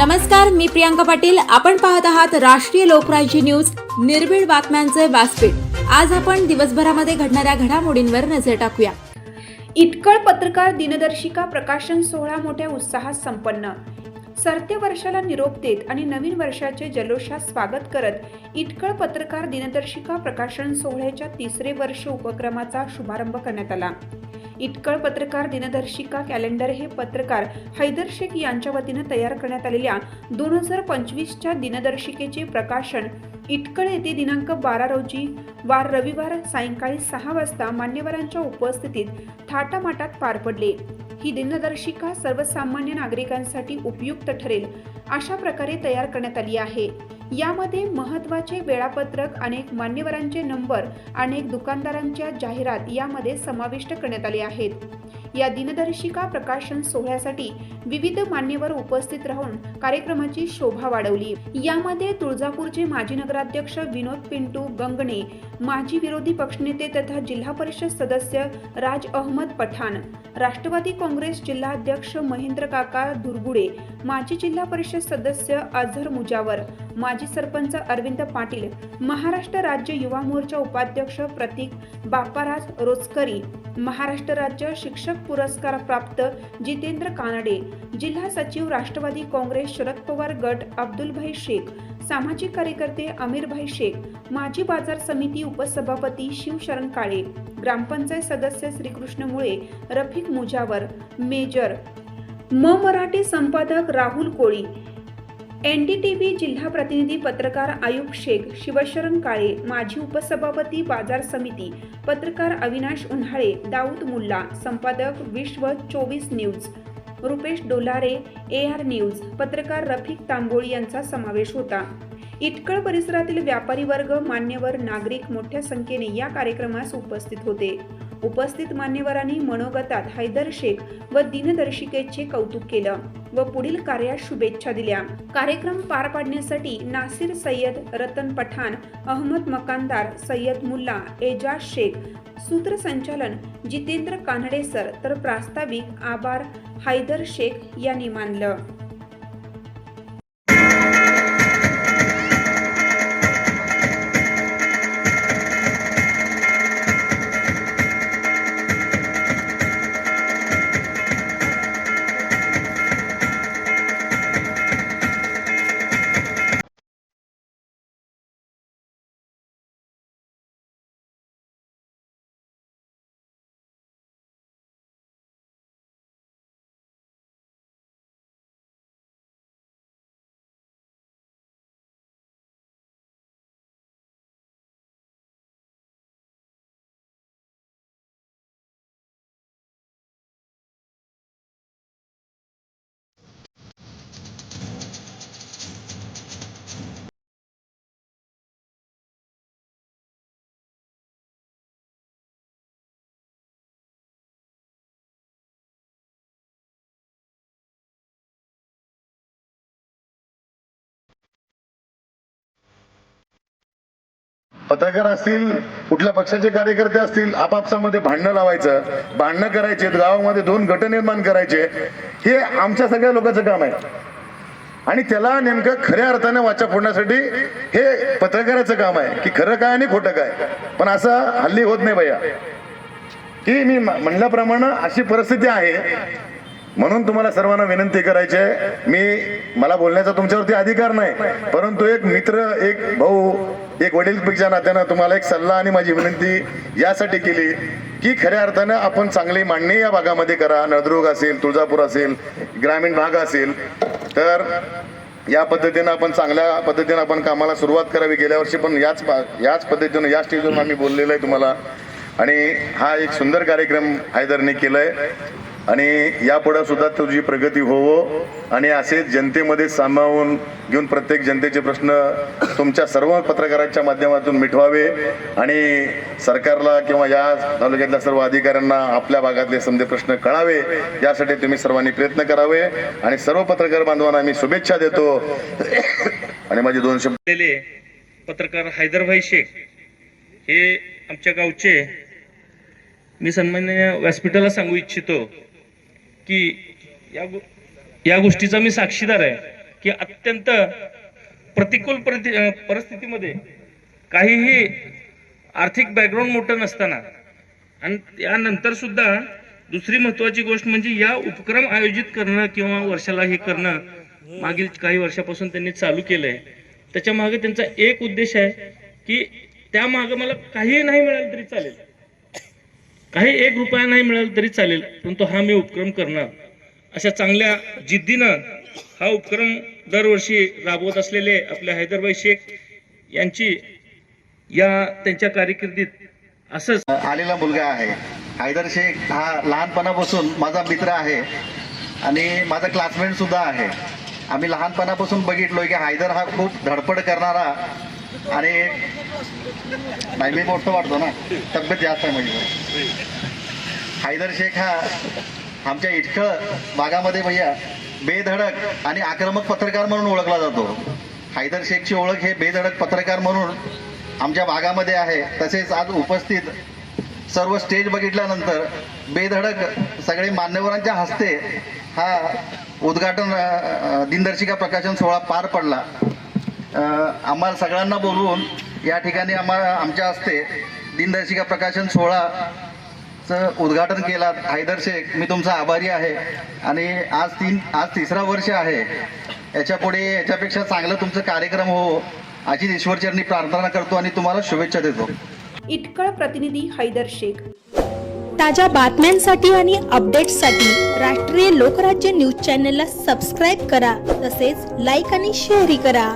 नमस्कार मी प्रियांका पाटील. आपण पाहत आहात राष्ट्रीय लोकराज्य न्यूज. निर्भीड बातम्यांचे व्यासपीठ. आज आपण दिवसभरामध्ये घडणाऱ्या घडामोडींवर नजर टाकूया. इटकळ पत्रकार दिनदर्शिका प्रकाशन सोहळा मोठ्या उत्साहात संपन्न. सरते वर्षाला निरोप देत आणि नवीन वर्षाचे जल्लोषात स्वागत करत इटकळ पत्रकार दिनदर्शिका प्रकाशन सोहळ्याच्या तिसरे वर्ष उपक्रमाचा शुभारंभ करण्यात आला. इटकळ पत्रकार दिनदर्शिका कॅलेंडर हे पत्रकार हैदर शेख यांच्या वतीनं तयार करण्यात आलेल्या दोन हजार पंचवीसच्या दिनदर्शिकेचे प्रकाशन इटकळ येथे दिनांक बारा रोजी वार रविवार सायंकाळी सहा वाजता मान्यवरांच्या उपस्थितीत थाटामाटात पार पडले. ही दिनदर्शिका सर्वसामान्य नागरिकांसाठी उपयुक्त ठरेल अशा प्रकारे तयार करण्यात आली आहे. यामध्ये महत्त्वाचे वेळापत्रक अनेक मान्यवरांचे नंबर अनेक दुकानदारांच्या जाहिरात यामध्ये समाविष्ट करण्यात आले आहेत. या दिनदर्शिका प्रकाशन सोहळ्यासाठी विविध मान्यवर उपस्थित राहून कार्यक्रमाची शोभा वाढवली. यामध्ये तुळजापूरचे माजी नगराध्यक्ष विनोद पिंटू गंगणे माजी विरोधी पक्षनेते तथा जिल्हा परिषद सदस्य राज अहमद पठाण राष्ट्रवादी काँग्रेस जिल्हाध्यक्ष महेंद्र काका दुर्गुडे माजी जिल्हा परिषद सदस्य अझर मुजावर माजी सरपंच अरविंद पाटील महाराष्ट्र राज्य युवा मोर्चा उपाध्यक्ष प्रतीक बाप्पाराज रोचकरी महाराष्ट्र राज्य शिक्षक पुरस्कार प्राप्त जितेंद्र कानडे जिल्हा सचिव राष्ट्रवादी काँग्रेस शरद पवार गट अब्दुलभाई शेख सामाजिक कार्यकर्ते अमीरभाई शेख माजी बाजार समिती उपसभापती शिवशरण काळे ग्रामपंचायत सदस्य श्रीकृष्ण मुळे रफिक मुजावर मेजर म मराठी संपादक Rahul Koli N D T V जिल्हा प्रतिनिधी पत्रकार आयुब शेख शिवशरण काळे माजी उपसभापती बाजार समिती पत्रकार अविनाश उन्हाळे दाऊद मुल्ला संपादक विश्व चोवीस news Rupesh Dolare A R news पत्रकार रफिक तांबोळी यांचा समावेश होता. इटकळ परिसरातील व्यापारी वर्ग मान्यवर नागरिक मोठ्या संख्येने या कार्यक्रमास उपस्थित होते. उपस्थित मान्यवरांनी मनोगतात हैदर शेख व दिनदर्शिकेचे कौतुक केलं व पुढील कार्यास शुभेच्छा दिल्या. कार्यक्रम पार पाडण्यासाठी नासिर सय्यद रतन पठाण अहमद मकानदार सय्यद मुल्ला एजाज शेख सूत्रसंचालन जितेंद्र कानडे सर तर प्रास्ताविक आभार हैदर शेख यांनी मानलं. पत्रकार असतील कुठल्या पक्षाचे कार्यकर्ते असतील आपापसामध्ये भांडणं लावायचं भांडणं करायचे गावामध्ये दोन गट निर्माण करायचे हे आमच्या सगळ्या लोकांचं काम आहे. आणि त्याला नेमकं खऱ्या अर्थाने वाचा फोडण्यासाठी हे पत्रकाराचं काम आहे की खरं काय आणि खोटं काय. पण असं हल्ली होत नाही भैया. की मी म- म्हणल्याप्रमाणे अशी परिस्थिती आहे. म्हणून तुम्हाला सर्वांना विनंती करायची आहे. मी मला बोलण्याचा तुमच्यावरती अधिकार नाही. परंतु एक मित्र एक भाऊ एक वडीलपेक्षा नात्यानं तुम्हाला एक सल्ला आणि माझी विनंती यासाठी केली की खऱ्या अर्थानं आपण चांगली मांडणी या भागामध्ये करा. नळदुर्ग असेल तुळजापूर असेल ग्रामीण भाग असेल तर या पद्धतीनं आपण चांगल्या पद्धतीनं आपण कामाला सुरुवात करावी. गेल्या वर्षी पण याच पा- याच पद्धतीनं या स्टेजवरून आम्ही बोललेलो आहे तुम्हाला. आणि हा एक सुंदर कार्यक्रम हैदरने केलाय. आणि यापुढे सुद्धा तुझी प्रगती होवो आणि असेच जनतेमध्ये सामावून घेऊन प्रत्येक जनतेचे प्रश्न तुमच्या सर्व पत्रकारांच्या माध्यमातून मिटवावे आणि सरकारला किंवा या तालुक्यातल्या सर्व अधिकाऱ्यांना आपल्या भागातले समजे प्रश्न कळावे यासाठी तुम्ही सर्वांनी प्रयत्न करावे. आणि सर्व पत्रकार बांधवांना मी शुभेच्छा देतो. आणि माझे दोन शब्द पत्रकार हैदरभाई शेख हे आमच्या गावचे. मी सन्मान्य व्यासपीठाला सांगू इच्छितो. की या गो- या गोष्टीचा मी साक्षीदार आहे की अत्यंत प्रतिकूल परिस्थितीमध्ये काहीही आर्थिक बॅकग्राऊंड मोठं नसताना आणि त्यानंतर सुद्धा दुसरी महत्वाची गोष्ट म्हणजे या उपक्रम आयोजित करणं किंवा वर्षाला हे करणं मागील काही वर्षापासून त्यांनी चालू केलंय. त्याच्यामागे त्यांचा एक उद्देश आहे की त्या मागे मला काहीही नाही मिळालं तरी चालेल. काही एक रुपया नाही मिळाला तरी चालेल परंतु हा मी उपक्रम करणार. अशा चांगल्या जिद्दीनं हा उपक्रम दरवर्षी राबवत असलेले आपले हैदरबाई शेख यांची या त्यांच्या कारकिर्दीत असंच आलेला मुलगा आहे. हैदर शेख हा लहानपणापासून माझा मित्र आहे आणि माझा क्लासमेट सुद्धा आहे. आम्ही लहानपणापासून बघितलोय की हैदर हा खूप धडपड करणारा आणि नाही मी मोठं वाटतो ना. तब्येत जास्त आहे म्हणजे हैदर शेख हा आमच्या इटकळ भागामध्ये भैया बेधडक आणि आक्रमक पत्रकार म्हणून ओळखला जातो. हैदर शेखची ओळख हे बेधडक पत्रकार म्हणून आमच्या भागामध्ये आहे. तसेच आज उपस्थित सर्व स्टेज बघितल्यानंतर बेधडक सगळे मान्यवरांच्या हस्ते हा उद्घाटन दिनदर्शिका प्रकाशन सोहळा पार पडला. आम्हाला सगळ्यांना बोलवून या ठिकाणी आम्हाला आमच्या हस्ते दिनदर्शिका प्रकाशन सोहळाचं उद्घाटन केला. हैदर शेख मी तुमचा आभारी आहे. आणि आज तीन आज तिसरा वर्ष आहे. याच्यापुढे याच्यापेक्षा चांगलं तुमचं कार्यक्रम हो अशीच ईश्वरचरणी प्रार्थना करतो आणि तुम्हाला शुभेच्छा देतो. इटकळ प्रतिनिधी हैदर शेख. ताज्या बातम्यांसाठी आणि अपडेट्ससाठी राष्ट्रीय लोकराज्य न्यूज चॅनलला सबस्क्राईब करा. तसेच लाईक आणि शेअरही करा.